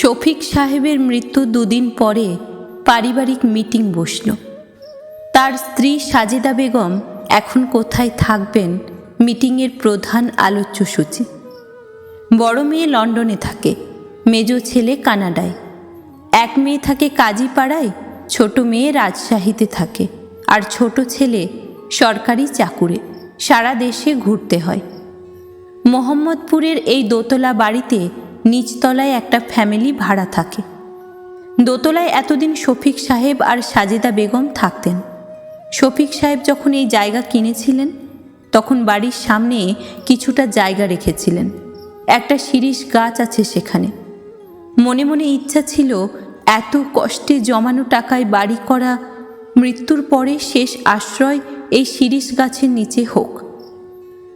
শফিক সাহেবের মৃত্যু দুদিন পরে পারিবারিক মিটিং বসল। তার স্ত্রী সাজেদা বেগম এখন কোথায় থাকবেন মিটিংয়ের প্রধান আলোচ্যসূচি বড় মেয়ে লন্ডনে থাকে, মেজ ছেলে কানাডায়। এক মেয়ে থাকে কাজীপাড়ায়, ছোট মেয়ে রাজশাহীতে থাকে আর ছোট ছেলে সরকারি চাকুরে, সারা দেশে ঘুরতে হয়। মোহাম্মদপুরের এই দোতলা বাড়িতে নিচতলায় একটা ফ্যামিলি ভাড়া থাকে। দোতলায় এতদিন শফিক সাহেব আর সাজেদা বেগম থাকতেন। শফিক সাহেব যখন এই জায়গা কিনেছিলেন, তখন বাড়ির সামনে কিছুটা জায়গা রেখেছিলেন। একটা শিরিষ গাছ আছে সেখানে। মনে মনে ইচ্ছা ছিল এত কষ্টে জমানো টাকায় বাড়ি করা মৃত্যুর পরে শেষ আশ্রয় এই শিরিষ গাছের নিচে হোক।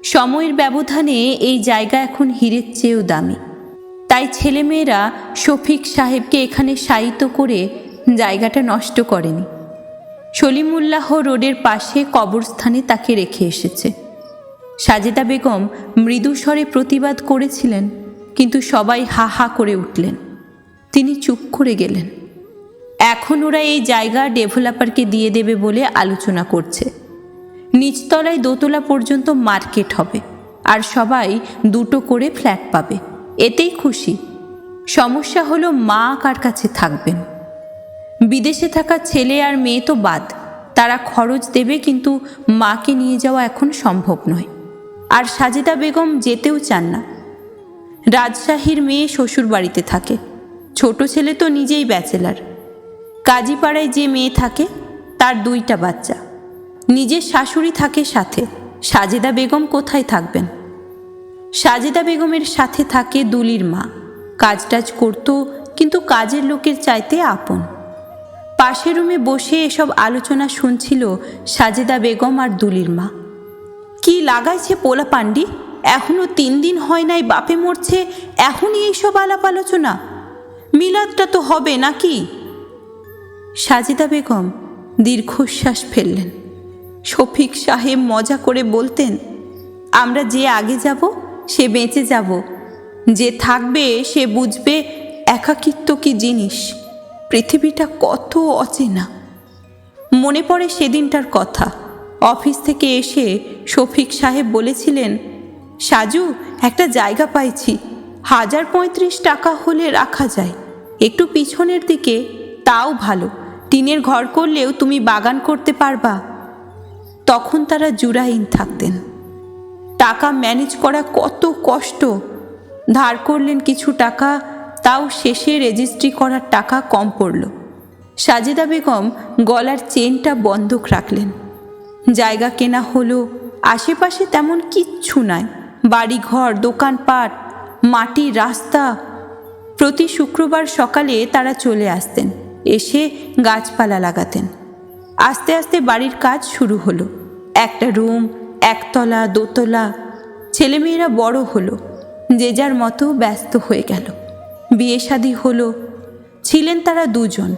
সময়ের ব্যবধানে এই জায়গা এখন হীরের চেয়েও দামি। তাই ছেলেমেয়েরা শফিক সাহেবকে এখানে শায়িত করে জায়গাটা নষ্ট করেনি। সলিমুল্লাহ রোডের পাশে কবরস্থানে তাকে রেখে এসেছে। সাজেদা বেগম মৃদু স্বরে প্রতিবাদ করেছিলেন, কিন্তু সবাই হা হা করে উঠলেন। তিনি চুপ করে গেলেন। এখন ওরা এই জায়গা ডেভেলপারকে দিয়ে দেবে বলে আলোচনা করছে। নিচতলায় দোতলা পর্যন্ত মার্কেট হবে, আর সবাই দুটো করে ফ্ল্যাট পাবে। এতেই খুশি। সমস্যা হলো মা কার কাছে থাকবেন। বিদেশে থাকা ছেলে আর মেয়ে তো বাদ। তারা খরচ দেবে কিন্তু মাকে নিয়ে যাওয়া এখন সম্ভব নয়। আর সাজেদা বেগম যেতেও চান না। রাজশাহীর মেয়ে শ্বশুর বাড়িতে থাকে। ছোট ছেলে তো নিজেই ব্যাচেলার। কাজীপাড়ায় যে মেয়ে থাকে, তার দুইটা বাচ্চা। নিজের শাশুড়ি থাকে সাথে। সাজেদা বেগম কোথায় থাকবেন? সাজেদা বেগমের সাথে থাকে দুলির মা। কাজ টাজ করতো, কিন্তু কাজের লোকের চাইতে আপন। পাশের রুমে বসে এসব আলোচনা শুনছিল সাজেদা বেগম আর দুলির মা। কি লাগাইছে পোলা পান্ডি এখনও তিন দিন হয় নাই বাপে মরছে, এখনই এইসব আলাপ আলোচনা? মিলাদটা তো হবে নাকি? সাজেদা বেগম দীর্ঘশ্বাস ফেললেন। শফিক সাহেব মজা করে বলতেন, আমরা যে আগে যাব সে বেঁচে যাব। যে থাকবে, সে বুঝবে একাকিত্ব কি জিনিস। পৃথিবীটা কত অচেনা। মনে পড়ে সেদিনটার কথা। অফিস থেকে এসে শফিক সাহেব বলেছিলেন, সাজু, একটা জায়গা পাইছি। হাজার পঁয়ত্রিশ টাকা হলে রাখা যায়। একটু পিছনের দিকে, তাও ভালো। টিনের ঘর করলেও তুমি বাগান করতে পারবা। তখন তারা জুরাইন থাকতেন। টাকা ম্যানেজ করা কত কষ্ট। ধার করলেন কিছু টাকা, তাও শেষে রেজিস্ট্রি করার টাকা কম পড়ল। সাজেদা বেগম গলার চেনটা বন্ধক রাখলেন। জায়গা কেনা হলো, আশেপাশে তেমন কিচ্ছু নাই। বাড়ি বাড়িঘর, দোকানপাট, মাটির রাস্তা। প্রতি শুক্রবার সকালে তারা চলে আসতেন, এসে গাছপালা লাগাতেন। আস্তে আস্তে বাড়ির কাজ শুরু হলো। একটা রুম একতলা, দোতলা। ছেলেমেয়েরা বড় হলো, যে যার মতো ব্যস্ত হয়ে গেল। বিয়ে শাদী হলো, ছিলেন তারা দুজন।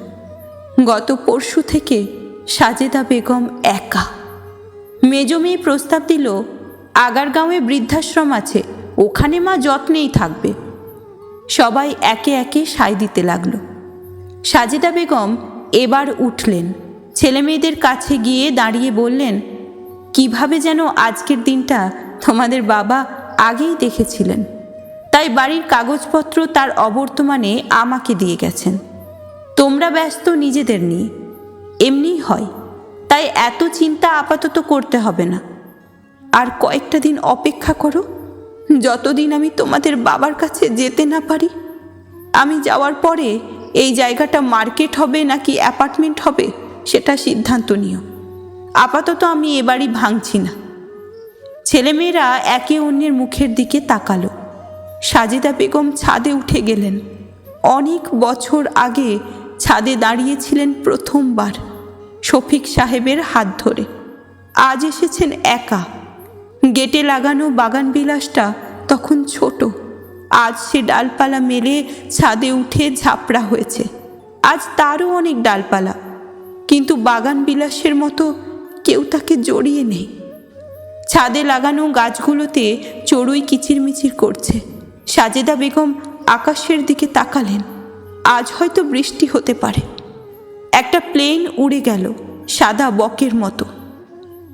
গত পরশু থেকে সাজেদা বেগম একা। মেজ মেয়ে প্রস্তাব দিল, আগারগাঁওয়ে বৃদ্ধাশ্রম আছে, ওখানে মা যত্নেই থাকবে। সবাই একে একে সায় দিতে লাগল। সাজেদা বেগম এবার উঠলেন। ছেলেমেয়েদের কাছে গিয়ে দাঁড়িয়ে বললেন কীভাবে যেন আজকের দিনটা তোমাদের বাবা আগেই দেখেছিলেন। তাই বাড়ির কাগজপত্র তার অবর্তমানে আমাকে দিয়ে গেছেন। তোমরা ব্যস্ত নিজেদের নিয়ে এমনিই হয়। তাই এত চিন্তা আপাতত করতে হবে না। আর কয়েকটা দিন অপেক্ষা করো, যতদিন আমি তোমাদের বাবার কাছে যেতে না পারি। আমি যাওয়ার পরে এই জায়গাটা মার্কেট হবে নাকি অ্যাপার্টমেন্ট হবে, সেটা সিদ্ধান্ত নিও। আপাতত আমি এ বাড়ি ভাঙছি না। ছেলেমেয়েরা একে অন্যের মুখের দিকে তাকালো। সাজেদা বেগম ছাদে উঠে গেলেন। অনেক বছর আগে ছাদে দাঁড়িয়েছিলেন প্রথমবার শফিক সাহেবের হাত ধরে। আজ এসেছেন একা। গেটে লাগানো বাগান বিলাসটা তখন ছোট। আজ সে ডালপালা মেলে ছাদে উঠে ঝাপড়া হয়েছে। আজ তারও অনেক ডালপালা। কিন্তু বাগান বিলাসের মতো কেউ তাকে জড়িয়ে নেই। ছাদে লাগানো গাছগুলোতে চড়ুই কিচিরমিচির করছে। সাজেদা বেগম আকাশের দিকে তাকালেন। আজ হয়তো বৃষ্টি হতে পারে। একটা প্লেন উড়ে গেল, সাদা বকের মতো।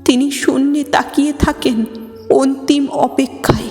তিনি শূন্যে তাকিয়ে থাকেন অন্তিম অপেক্ষায়।